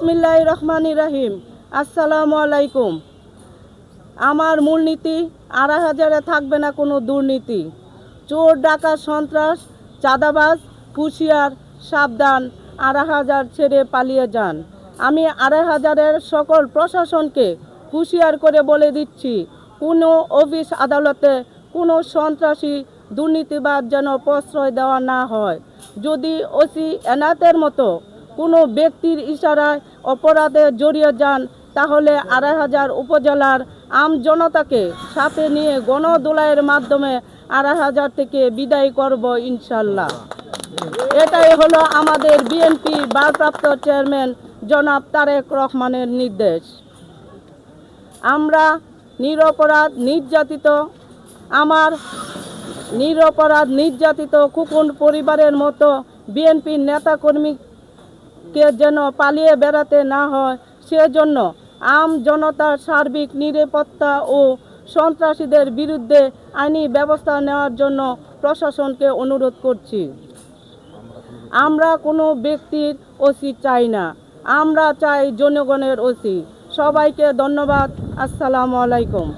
বিসমিল্লাহ রহমান রাহিম। আসসালামু আলাইকুম। আমার মূলনীতি, আড়াই হাজারে থাকবে না কোনো দুর্নীতি। চোর ডাকা সন্ত্রাস, চাঁদাবাজ হুঁশিয়ার সাবধান, আড়াই হাজার ছেড়ে পালিয়ে যান। আমি আড়াই হাজারের সকল প্রশাসনকে হুঁশিয়ার করে বলে দিচ্ছি, কোনো অফিস আদালতে কোনো সন্ত্রাসী দুর্নীতিবাদ যেন প্রশ্রয় দেওয়া না হয়। যদি ওসি এনাতের মতো কোনো ব্যক্তির ইশারায় অপরাধে জড়িয়ে যান, তাহলে আড়াই হাজার উপজেলার আম জনতাকে সাথে নিয়ে গণদোলাইয়ের মাধ্যমে আড়াই হাজার থেকে বিদায় করব ইনশাল্লাহ। এটাই হলো আমাদের বিএনপি ভারপ্রাপ্ত চেয়ারম্যান জনাব তারেক রহমানের নির্দেশ। আমরা নিরপরাধ নির্যাতিত, আমার নিরপরাধ নির্যাতিত কুকুন পরিবারের মতো বিএনপির নেতাকর্মীকে যেন পালিয়ে বেড়াতে না হয়, সেজন্য আম জনতার সার্বিক নিরাপত্তা ও সন্ত্রাসীদের বিরুদ্ধে আইনি ব্যবস্থা নেওয়ার জন্য প্রশাসনকে অনুরোধ করছি। আমরা কোনো ব্যক্তির ওসি চাই না, আমরা চাই জনগণের ওসি। সবাইকে ধন্যবাদ, আসসালামু আলাইকুম।